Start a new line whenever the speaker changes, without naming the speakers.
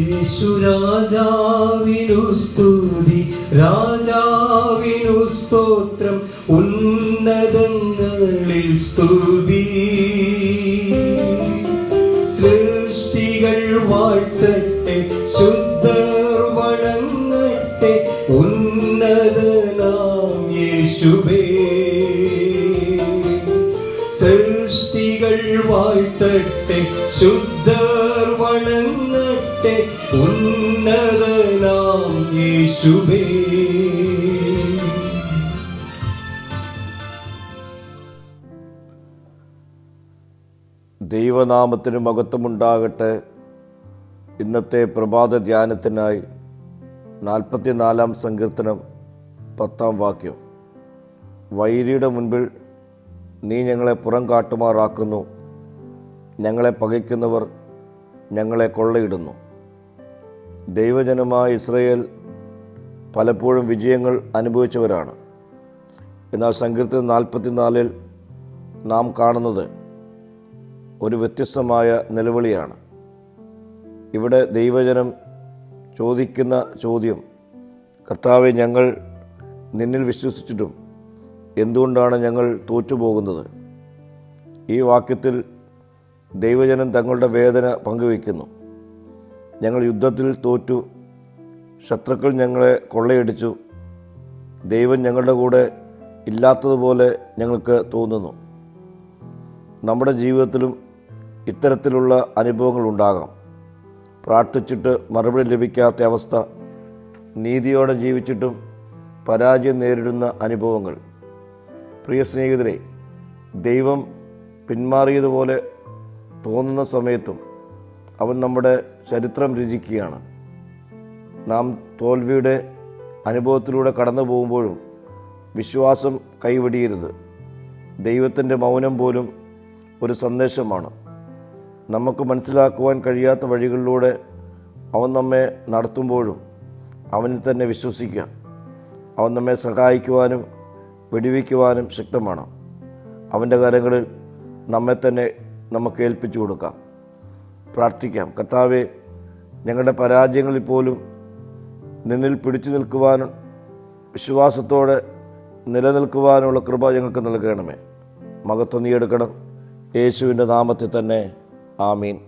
യേശു രാജാവിനു സ്തുതി രാജാവിനു സ്തോത്രം ഉന്നതങ്ങളിൽ സ്തുതി. സൃഷ്ടികൾ വാഴ്ത്തട്ടെ ശുദ്ധർ വണങ്ങട്ടെ ഉന്നതനാം യേശുവേ. സൃഷ്ടികൾ വാഴ്ത്തട്ടെ ശുദ്ധർ വണങ്ങട്ടെ യേശുവേ.
ദൈവനാമത്തിന് മഹത്വമുണ്ടാകട്ടെ. ഇന്നത്തെ പ്രഭാത ധ്യാനത്തിനായി നാൽപ്പത്തിനാലാം സങ്കീർത്തനം പത്താം വാക്യം. വൈരിയുടെ മുൻപിൽ നീ ഞങ്ങളെ പുറം കാട്ടുമാറാക്കുന്നു. ഞങ്ങളെ പകയ്ക്കുന്നവർ ഞങ്ങളെ കൊള്ളയിടുന്നു. ദൈവജനമായ ഇസ്രയേൽ പലപ്പോഴും വിജയങ്ങൾ അനുഭവിച്ചവരാണ്. എന്നാൽ സങ്കീർത്തനം നാൽപ്പത്തിനാലിൽ നാം കാണുന്നത് ഒരു വ്യത്യസ്തമായ നിലവിളിയാണ്. ഇവിടെ ദൈവജനം ചോദിക്കുന്ന ചോദ്യം കർത്താവെ ഞങ്ങൾ നിന്നിൽ വിശ്വസിച്ചിട്ടും എന്തുകൊണ്ടാണ് ഞങ്ങൾ തോറ്റുപോകുന്നത്? ഈ വാക്യത്തിൽ ദൈവജനം തങ്ങളുടെ വേദന പങ്കുവയ്ക്കുന്നു. ഞങ്ങൾ യുദ്ധത്തിൽ തോറ്റു ശത്രുക്കൾ ഞങ്ങളെ കൊള്ളയടിച്ചു. ദൈവം ഞങ്ങളുടെ കൂടെ ഇല്ലാത്തതുപോലെ ഞങ്ങൾക്ക് തോന്നുന്നു. നമ്മുടെ ജീവിതത്തിലും ഇത്തരത്തിലുള്ള അനുഭവങ്ങൾ ഉണ്ടാകാം. പ്രാർത്ഥിച്ചിട്ട് മറുപടി ലഭിക്കാത്ത അവസ്ഥ നീതിയോടെ ജീവിച്ചിട്ടും പരാജയം നേരിടുന്ന അനുഭവങ്ങൾ. പ്രിയ സ്നേഹിതരെ ദൈവം പിന്മാറിയതുപോലെ തോന്നുന്ന സമയത്തും അവൻ നമ്മുടെ ചരിത്രം രചിക്കുകയാണ്. നാം തോൽവിയുടെ അനുഭവത്തിലൂടെ കടന്നു പോകുമ്പോഴും വിശ്വാസം കൈവെടിയരുത്. ദൈവത്തിന്റെ മൗനം പോലും ഒരു സന്ദേശമാണ്. നമുക്ക് മനസ്സിലാക്കുവാൻ കഴിയാത്ത വഴികളിലൂടെ അവൻ നമ്മെ നടത്തുമ്പോഴും അവനിൽ തന്നെ വിശ്വസിക്കുക അവൻ നമ്മെ സഹായിക്കുവാനും വെടിവയ്ക്കുവാനും ശക്തമാണ്. അവന്റെ കാര്യങ്ങളിൽ നമ്മെ തന്നെ നമുക്ക് ഏൽപ്പിച്ചു കൊടുക്കാം. പ്രാർത്ഥിക്കാം. കർത്താവെ ഞങ്ങളുടെ പരാജയങ്ങളിൽ പോലും നിന്നിൽ പിടിച്ചു നിൽക്കുവാനും വിശ്വാസത്തോടെ നിലനിൽക്കുവാനുള്ള കൃപ ഞങ്ങൾക്ക് നൽകണമേ. മകത്വം നീ എടുക്കണം. യേശുവിന്റെ നാമത്തിൽ തന്നെ. ആമീൻ.